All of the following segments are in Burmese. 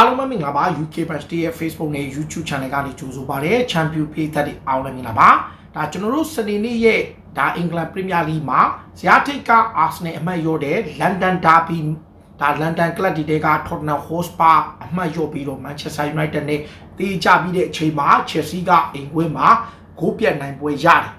အားလုံးပဲမင်္ဂလာပါ UK Punch ရဲ့ Facebook နဲ့ YouTube Channel ကနေကြိုဆိုပါရစေ Champion ပြည်သက်တွေအားလုံးမင်္ဂလာပါဒါကျွန်တော်တို့စနေနေ့ရဲ့ဒါအင်္ဂလန်ပရီးမီယာလိမှာဇယားထိတ်ကအာဆနယ်အမှတ်ရောတဲ့ London Derby ဒါ London Club ဒီတဲက Tottenham Hotspur အမှတ်ရောပြီးတော့ Manchester United နဲ့တေးကြပြီးတဲ့အချိန်မှာ Chelsea ကအိမ်ကွင်းမှာဂိုးပြတ်နိုင်ပွဲရတယ်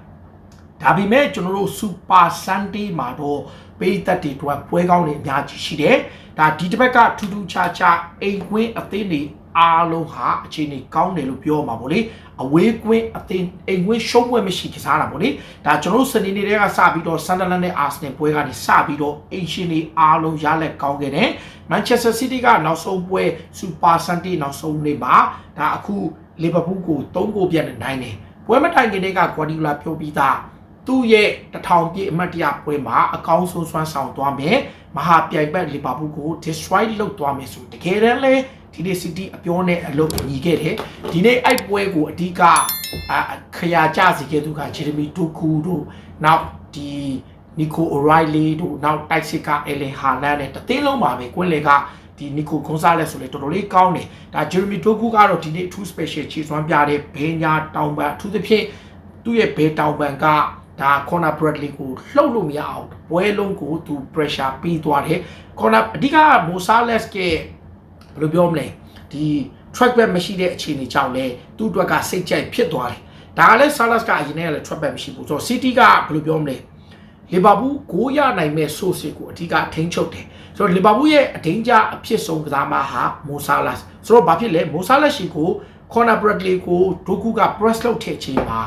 ဒါပေမဲ့ကျွန်တော်တို့ Super Sunday မှာတော့ပေးသက်တွေအတွက်ပွဲကောင်းတွေအများကြီးရှိတယ်။ဒါဒီတစ်ဘက်ကထူးထူးခြားခြားအိမ်ကွင်းအသင်းတွေအားလုံးဟာအခြေအနေကောင်းတယ်လို့ပြောမှာပေါ့လေ။အဝေးကွင်းအသင်းအိမ်ကွင်းရှုံးပွဲမရှိကစားတာပေါ့လေ။ဒါကျွန်တော်တို့စနေနေ့တည်းကစပြီးတော့ Sunderland နဲ့ Arsenal ပွဲကနေစပြီးတော့အိမ်ရှင်တွေအားလုံးရလက်ကောင်းခဲ့တယ်။ Manchester City ကနောက်ဆုံးပွဲ Super Sunday နောက်ဆုံးနေ့မှာဒါအခု Liverpool ကို3ဂိုးပြတ်နဲ့နိုင်တယ်။ပွဲမတိုင်ခင်တည်းက Guardiola ပြောပြီးသား သူ့ရဲ့တထောင်ပြည့်အမှတ်တရပွဲမှာအကောင်းဆုံးစွမ်းဆောင်သွားမယ်မဟာပြိုင်ဘက်လီဗာပူးကို destroy လုပ်သွားမယ်ဆိုတကယ်တမ်းလဲဒီနေ့ City အပြောနဲ့အလုပ်ညီခဲ့တယ်ဒီနေ့အဲ့ပွဲကိုအဓိကခရာကြစီခဲ့သူက Jeremy Doku တို့နောက်ဒီ Nico O'Reilly တို့နောက်တိုက်စစ်က Ellen Haaland နဲ့တသိန်းလုံးပါပဲကွင်းလေကဒီ Nico Gonzalez ဆိုလေတော်တော်လေးကောင်းတယ်ဒါ Jeremy Doku ကတော့ဒီနေ့ true special ခြေစွမ်းပြတဲ့ဘေးညာတောင်ပန်အထူးသဖြင့်သူ့ရဲ့ဘေးတောင်ပန်က ဒါ corner Bradley ကိုလှုပ်လို့မရအောင်ပွဲလုံးကိုသူ pressure ပေးသွားတယ် corner အဓိက Mosales ကဘယ်လိုပြောမလဲဒီ track back မရှိတဲ့အခြေအနေကြောင့်လဲသူ့အတွက်ကစိတ်ကြိုက်ဖြစ်သွားတယ်ဒါကလည်း Salas ကအရင်ကလည်း track back မရှိဘူးဆိုတော့ City ကဘယ်လိုပြောမလဲလီဗာပူးကိုရနိုင်မဲ့ source ကိုအဓိကထိန်းချုပ်တယ်ဆိုတော့လီဗာပူးရဲ့အထင်ကြအဖြစ်ဆုံးကစားမဟာ Mosales ဆိုတော့ဘာဖြစ်လဲ Mosales ရှိကို corner Bradley ကိုဒိုကူက press လုပ်ထည့်ချိန်မှာ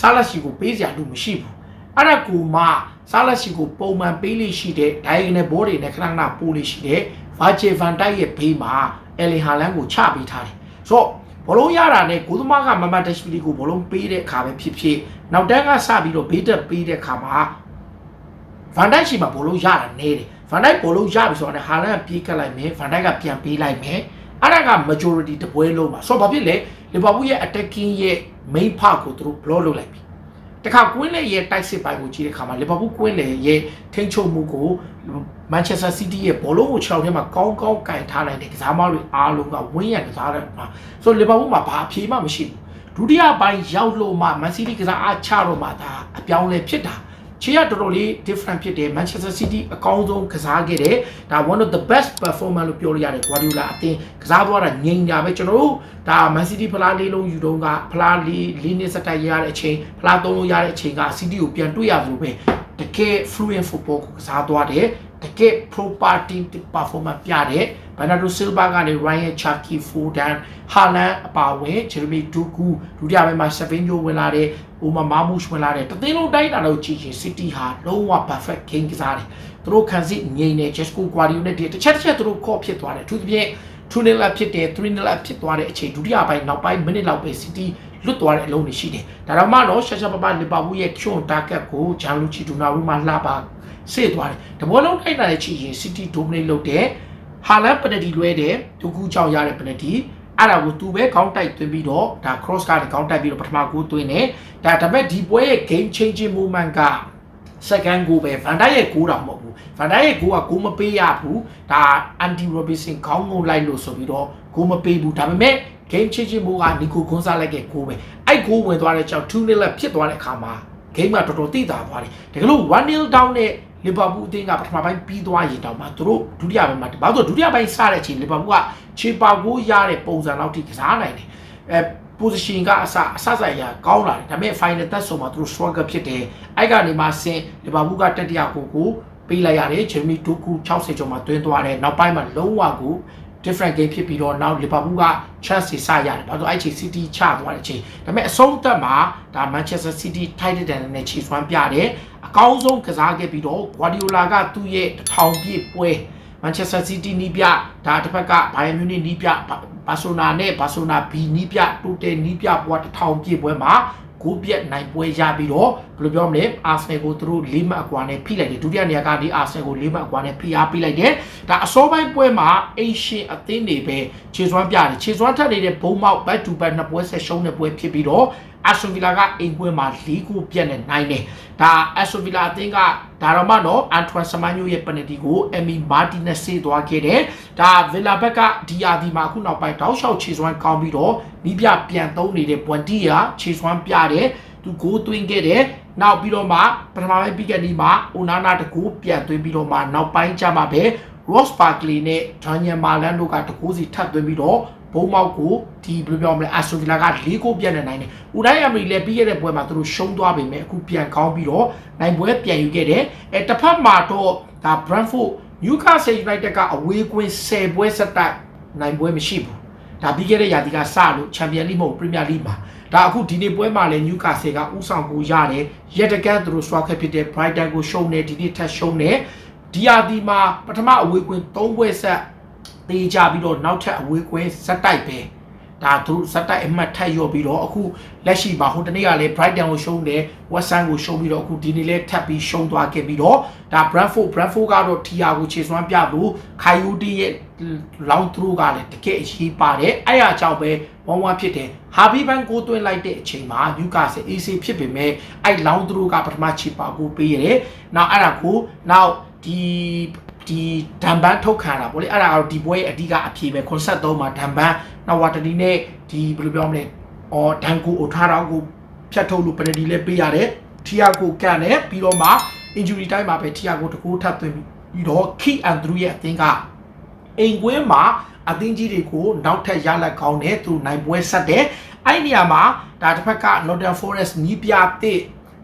Salas ရှိကိုပေးစရာလူမရှိဘူးအဲ့ဒါကူမှစားလက်ရှိကိုပုံမှန်ပေးလိရှိတဲ့ diagonal ball တွေနဲ့ခဏခဏပို့လိရှိတဲ့ Virgil van Dijk ရဲ့ဘေးမှာ Erling Haaland ကိုချပေးထားတယ်ဆိုတော့ဘလုံးရတာနဲ့ကိုသမားကမမတ်တက်ရှ်ပလီကိုဘလုံးပေးတဲ့အခါပဲဖြစ်ဖြစ်နောက်တန်းကစပြီးတော့ဘေးတက်ပေးတဲ့အခါမှာ Van Dijk ရှိမှဘလုံးရတာနေတယ် Van Dijk ဘလုံးရပြီဆိုတော့ Haaland ကပြေးကတ်လိုက်မယ် Van Dijk ကပြန်ပေးလိုက်မယ်အဲ့ဒါက majority တပွဲလုံးပါဆိုတော့ဘာဖြစ်လဲ Liverpool ရဲ့ attacking ရဲ့ main part ကိုသူတို့ block လုပ်လိုက်ပြီတခါကွင်းလေရဲ့တိုက်စစ်ပိုင်းကိုကြည့်တဲ့အခါမှာလီဗာပူးကွင်းလေရဲ့ထိန်းချုပ်မှုကိုမန်ချက်စတာစီးတီးရဲ့ဘောလုံးကိုခြေထောက်ထဲမှာကောင်းကောင်းကင်ထားနိုင်တဲ့ကစားမတွေအားလုံးကဝင်းရံကစားတဲ့မှာဆိုလီဗာပူးမှာဘာအဖြေမှမရှိဘူးဒုတိယပိုင်းရောက်လို့မှမန်စီးတီးကစားအားချတော့မှဒါအပြောင်းလဲဖြစ်တာ ချေရတော်တော်လေး different ဖြစ်တယ် Manchester City အကောင်းဆုံးကစားခဲ့တယ်ဒါ one of the best performance လို့ပြောလို့ရတယ် Guardiola အသင်းကစားသွားတာငြိမ်တာပဲကျွန်တော်တို့ဒါ Man City ဖလားလေးလုံးယူတော့ကဖလားလေးလေးနှစ်စတိုက်ရတဲ့အချိန်ဖလားသုံးလုံးရတဲ့အချိန်က City ကိုပြန်တွေ့ရသလိုပဲတကယ် fluent football ကိုကစားသွားတယ်တကယ် property performance ပြတ ယ် Bernardo Silva ကနေ Ryan Cherki Foden Haaland အပါအဝင် Jeremy Doku ဒုတိယပိုင်းမှာ Savinho ဝင်လာတယ်။ Omar Marmoush ဝင်လာတယ်။တသိန်းလုံးတိုင်းတာလို့ကြည့်ရင် City ဟာလုံးဝ perfect game ကစားတယ်။သူတို့ခံစစ်ငြိမ်နေ Jesco Guardiola နဲ့တစ်ချက်တစ်ချက်သူတို့ call ဖြစ်သွားတယ်။သူတို့ပြင်2-0 up ဖြစ်တယ်3-0 up ဖြစ်သွားတဲ့အချိန်ဒုတိယပိုင်းနောက်ပိုင်းမိနစ်လောက်ပဲ City လွတ်သွားတဲ့အလုံးတွေရှိတယ်။ဒါတော့မှတော့ရှာရှာပပလီဗာပူးရဲ့ Q target ကိုဂျန်လူချီဒူနာရူမှာလှပါစေသွားတယ်။တဘောလုံးထိုက်တာနဲ့ချီရင် City dominate လုပ်တယ်။ ဟာလန်ပနတီလွဲတယ်ဒုကူကြောင့်ရတဲ့ပနတီအဲ့ဒါကိုသူပဲခေါင်းတိုက်သွင်းပြီးတော့ဒါ cross ကနေခေါင်းတိုက်ပြီးတော့ပထမကိုသွင်းတယ်ဒါဒါပေမဲ့ဒီပွဲရဲ့ game changing moment က second goal ပဲ Van Dijk ရဲ့ဂိုးတောင်မဟုတ်ဘူး Van Dijk ရဲ့ဂိုးကဂိုးမပေးရဘူးဒါ Andy Robertson ခေါင်းငုံလိုက်လို့ဆိုပြီးတော့ဂိုးမပေးဘူးဒါပေမဲ့ game changing move က Nico Gonzalez ရဲ့ဂိုးပဲအဲ့ဂိုးဝင်သွားတဲ့ကြောင့်2-0လက်ဖြစ်သွားတဲ့အခါမှာ game ကတော်တော်တိတာသွားတယ်တကယ်လို့1-0 down နဲ့လီဗာပူးအသင်းကပထမပိုင်းပြီးသွားရင်တောင်မှသူတို့ဒုတိယပိုင်းမှာဘာလို့ဒုတိယပိုင်းစတဲ့အချိန်လီဗာပူးကခြေပါကိုရတဲ့ပုံစံလောက်ထိကစားနိုင်တယ်အဲ position ကအစအစစရကောင်းလာတယ်ဒါပေမဲ့ final သက်ဆုံးမှာသူတို့ struggle ဖြစ်တယ်အဲ့ကနေမှဆင်းလီဗာပူးကတတိယကိုကိုပေးလိုက်ရတယ်ဂျယ်မီဒူကူ60ကျော်မှာတွင်းသွားတယ်နောက်ပိုင်းမှာလုံးဝကို different game ဖြစ်ပြီးတော့နောက် Liverpool က chance တွေစရတယ်။ဘာလို့အဲ့ချိန် City ချသွားတဲ့အချိန်ဒါပေမဲ့အဆုံးသက်မှာဒါ Manchester City title တန်နဲ့ခြေစွမ်းပြတယ်။အကောင်းဆုံးကစားခဲ့ပြီးတော့ Guardiola ကသူ့ရဲ့တစ်ထောင်ပြည့်ပွဲ Manchester City နီးပြဒါတစ်ဖက်က Bayern Munich နီးပြဘာဆိုနာနဲ့ဘာဆိုနာ B နီးပြတိုတယ်နီးပြပွဲတစ်ထောင်ပြည့်ပွဲမှာဂိုးပြက်နိုင်ပွဲရပြီးတော့ ဘယ်လိုပြောမလဲအာဆနယ်ကိုသူတို့၄မှတ်အကွာနဲ့ဖိလိုက်တယ်ဒုတိယနေရာကဒီအာဆနယ်ကို၄မှတ်အကွာနဲ့ဖိအားပေးလိုက်တယ်ဒါအစောပိုင်းပွဲမှာအိရှင်အသင်းတွေပဲခြေစွမ်းပြတယ်ခြေစွမ်းထက်နေတဲ့ဘုံမောက် back to back နှစ်ပွဲဆက်ရှုံးတဲ့ပွဲဖြစ်ပြီးတော့အက်ဆွန်ဗီလာကအိမ်ပွဲမှာ၄ခုပြတ်နဲ့နိုင်တယ်ဒါအက်ဆွန်ဗီလာအသင်းကဒါတော့မှတော့အန်ထွမ်စမန်ညိုရဲ့ပနတီကိုအမီမာတီနဲ့ဆေးသွားခဲ့တယ်ဒါဗီလာဘက်ကဒီယာဒီမှာအခုနောက်ပိုင်းတောက်လျှောက်ခြေစွမ်းကောင်းပြီးတော့နီးပြပြန်သုံးနေတဲ့ပွန်တီယာခြေစွမ်းပြတယ် သူကိုသွင်းခဲ့တယ်နောက်ပြီးတော့မှပထမပိုင်းပြီးခဲ့ဒီမှာအိုနာနာတကူပြန်သွင်းပြီးတော့မှနောက်ပိုင်းကျမှပဲ Ross Barkley နဲ့ Daniel Marlan တို့ကတကူစီထပ်သွင်းပြီးတော့ဘုံမောက်ကိုဒီဘယ်လိုပြောမလဲအက်စတိုဗီလာက၄ကိုပြန်နေနိုင်တယ်။ဦးတိုင်းအမရီလည်းပြီးခဲ့တဲ့ပွဲမှာသူတို့ရှုံးသွားပေမဲ့အခုပြန်ကောင်းပြီးတော့နိုင်ပွဲပြန်ယူခဲ့တယ်။အဲတစ်ဖက်မှာတော့ဒါ Brentford Newcastle United ကအဝေးကွင်း10ပွဲဆက်တိုက်နိုင်ပွဲမရှိဘူး။ဒါပြီးခဲ့တဲ့ရာသီကစလို့ချန်ပီယံလိမဟုတ်ပရီးမီယာလိမှာ ဒါအခုဒီနေ့ပွဲမှာလည်း Newcastle ကဥဆောင်ကိုရတယ်။ရက်တကန်သူတို့ဆွာခက်ဖြစ်တဲ့ Brighton ကိုရှုံးနေဒီနေ့ထပ်ရှုံးနေဒီယာဒီမှာပထမအဝေးကွင်း3ပွဲဆက်တေးကြပြီးတော့နောက်ထပ်အဝေးကွင်းဆက်တိုက်ပဲ ဒါသူဇက်တိုက်အမှတ်ထပ်ရော့ပြီးတော့အခုလက်ရှိမှာဟိုတနေ့ကလည်း Brighton ကိုရှုံးတယ် West Ham ကိုရှုံးပြီးတော့အခုဒီနေ့လည်းထပ်ပြီးရှုံးသွားခဲ့ပြီးတော့ဒါ Brentford Brentford ကတော့ TR ကိုခြေစွမ်းပြလို့ Coyote ရဲ့ long throw ကလည်းတကယ်အရေးပါတယ်အဲ့အကြောင်းပဲဝမ်းဝမ်းဖြစ်တယ် Harvey Bank ကိုသွင်းလိုက်တဲ့အချိန်မှာ Newcastle AC ဖြစ်ပေမဲ့အဲ့ long throw ကပထမချီပါကိုပေးရတယ်နောက်အဲ့ဒါကိုနောက်ဒီ ဒီဒံပန်းထုတ်ခံတာဗောလေအဲ့ဒါကတော့ဒီပွဲရဲ့အဓိကအဖြေပဲ53မှာဒံပန်းနောက်ဝါတဒီနဲ့ဒီဘယ်လိုပြောမလဲအော်ဒန်ကိုအိုထားတော့ကိုဖြတ်ထုတ်လို့ပနဒီလည်းပေးရတယ်ထီယာကိုကန်တယ်ပြီးတော့မှ injury time မှာပဲထီယာကိုတကူထပ်သွင်းပြီးတော့ key and through ရဲ့အသင်းကအိမ်ကွင်းမှာအသင်းကြီးတွေကိုနောက်ထပ်ရလက်ကောင်းတယ်သူနိုင်ပွဲဆက်တယ်အဲ့ဒီနေရာမှာဒါတစ်ဖက်က Nottingham Forest နီးပြတဲ့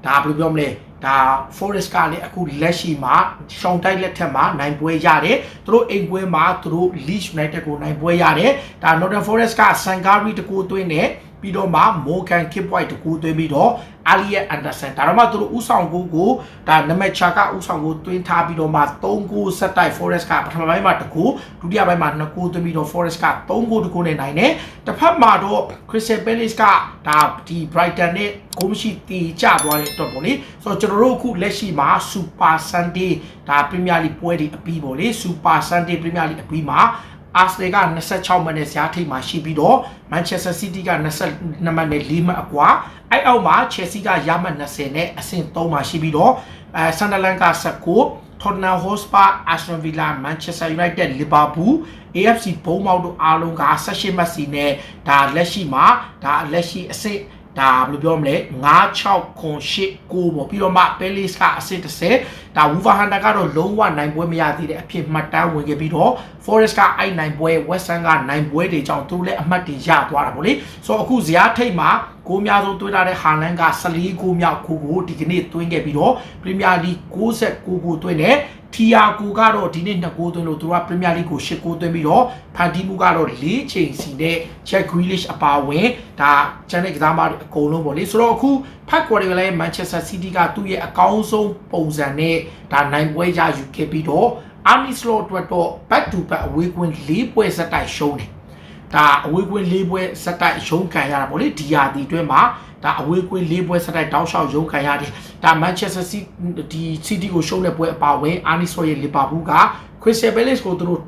ဒါဘယ်လိုပြောမလဲ ဒါ Forest ကလည်းအခုလက်ရှိမှာရှောင်းတိုက်လက်ထက်မှာနိုင်ပွဲရတယ်သူတို့အိမ်ပွဲမှာသူတို့ Leeds United ကိုနိုင်ပွဲရတယ်ဒါ Nottingham Forest က Sangari တကူသွင်းတယ် ပြီးတော့မှ Morgan Kipwhite တကူသွင်းပြီးတော့ Elliot Anderson ဒါတော့မှသူတို့ဥဆောင်ကိုကိုဒါနမချာကဥဆောင်ကိုသွင်းထားပြီးတော့မှ3ဂိုးဆက်တိုက် Forest ကပထမပိုင်းမှာတကူဒုတိယပိုင်းမှာ2ဂိုးသွင်းပြီးတော့ Forest က3ဂိုးတကူနဲ့နိုင်တယ်တစ်ဖက်မှာတော့ Crystal Palace ကဒါဒီ Brighton နဲ့ဂိုးမရှိတီကျသွားတဲ့အတွက်ပေါ့လေဆိုတော့ကျွန်တော်တို့အခုလက်ရှိမှာ Super Sunday ဒါ Premier League ပွဲတွေအပြီးပေါ့လေ Super Sunday Premier League အပြီးမှာ အာစနယ်က26မိနစ်ဇာထိပ်မှာရှိပြီးတော့ Manchester City က22မိနစ်4မှတ်အကွာအဲ့အောက်မှာ Chelsea ကရမှတ်20နဲ့အဆင့်3မှာရှိပြီးတော့အဲ Sunderland က19 Tottenham Hotspur Aston Villa Manchester United Liverpool AFC ဘုံမောက်တို့အားလုံးက18မှတ်စီနဲ့ဒါလက်ရှိမှာဒါလက်ရှိအဆင့် ဒါဘယ်လိုပြောမလဲ96ခွန်8ကိုပေါ့ပြီးတော့မှ Palace ကအဆင့်30ဒါ Wolverhampton ကတော့လုံးဝနိုင်ပွဲမရသေးတဲ့အဖြစ်မှတ်တမ်းဝင်ခဲ့ပြီးတော့ Forest ကအိုက်နိုင်ပွဲ West Ham ကနိုင်ပွဲတွေကြောင့်သူတို့လည်းအမှတ်တွေရသွားတာပေါ့လေဆိုတော့အခုဇယားထိတ်မှာကိုအများဆုံးသွင်းထားတဲ့ဟာလန်က14ဂိုးမြောက်ကိုကိုဒီကနေ့သွင်းခဲ့ပြီးတော့ Premier League 69ဂိုးသွင်းတယ် ထီယာကိုကတော့ဒီနေ့2ဂိုးသွင်းလို့သူကပရီးမီယာလိကို10ဂိုးသွင်းပြီးတော့ဖန်တီးမှုကတော့၄ချိန်စီနဲ့ Jack Grealish အပါဝင်ဒါချန်တဲ့ကစားမတွေအကုန်လုံးပေါ့လေဆိုတော့အခုဖတ်ကွာတွေကလည်း Manchester City ကသူ့ရဲ့အကောင်းဆုံးပုံစံနဲ့ဒါနိုင်ပွဲရယူခဲ့ပြီးတော့ Army Slot အတွက်တော့ back to back အဝေးကွင်း၄ပွဲစတိုက်ရှုံးတယ် ဒါအဝေးကွင်း၄ပွဲစတိုက်ရှုံးခံရတာပေါ့လေဒီယာဒီအတွင်းမှာဒါအဝေးကွင်း၄ပွဲစတိုက်တောက်လျှောက်ရုံးခံရတယ်ဒါ Manchester City ဒီ City ကိုရှုံးတဲ့ပွဲအပါဝင် Arnie Slot ရဲ့ Liverpool က Crystal Palace ကိုသူတို့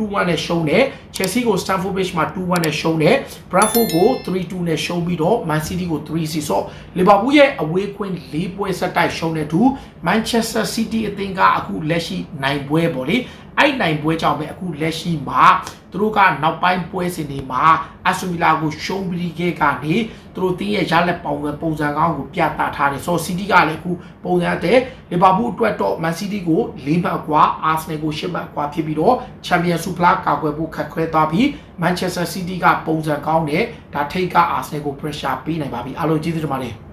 2-1နဲ့ရှုံးတယ် Chelsea ကို Stamford Bridge မှာ2-1နဲ့ရှုံးတယ် Brentford ကို3-2နဲ့ရှုံးပြီးတော့ Man City ကို3-0ဆို Liverpool ရဲ့အဝေးကွင်း၄ပွဲဆက်တိုက်ရှုံးတဲ့သူ Manchester City အသင်းကအခုလက်ရှိနိုင်ပွဲပေါ့လေအဲ့နိုင်ပွဲကြောင့်ပဲအခုလက်ရှိမှာသူတို့ကနောက်ပိုင်းပွဲစဉ်တွေမှာအဆူဗီလာကိုရှုံးပြီးခဲ့ကနေသူတို့တင်းရဲ့ရလက်ပေါင်ပဲပုံစံကောင်းကိုပြသထားတယ်ဆိုတော့ City ကလည်းအခုပုံစံတဲ့ Liverpool အတွက်တော့ Man City ကို၄မှတ်အကွာ Arsenal ကို၈မှတ်အကွာဖြစ်ပြီးတော့ Champions Super ကာကွယ်ဖို့ခက်ခဲသွားပြီး Manchester City ကပုံစံကောင်းတဲ့ဒါထိတ်က Arsenal ကို pressure ပေးနိုင်ပါပြီအားလုံးကျေးဇူးတင်ပါတယ်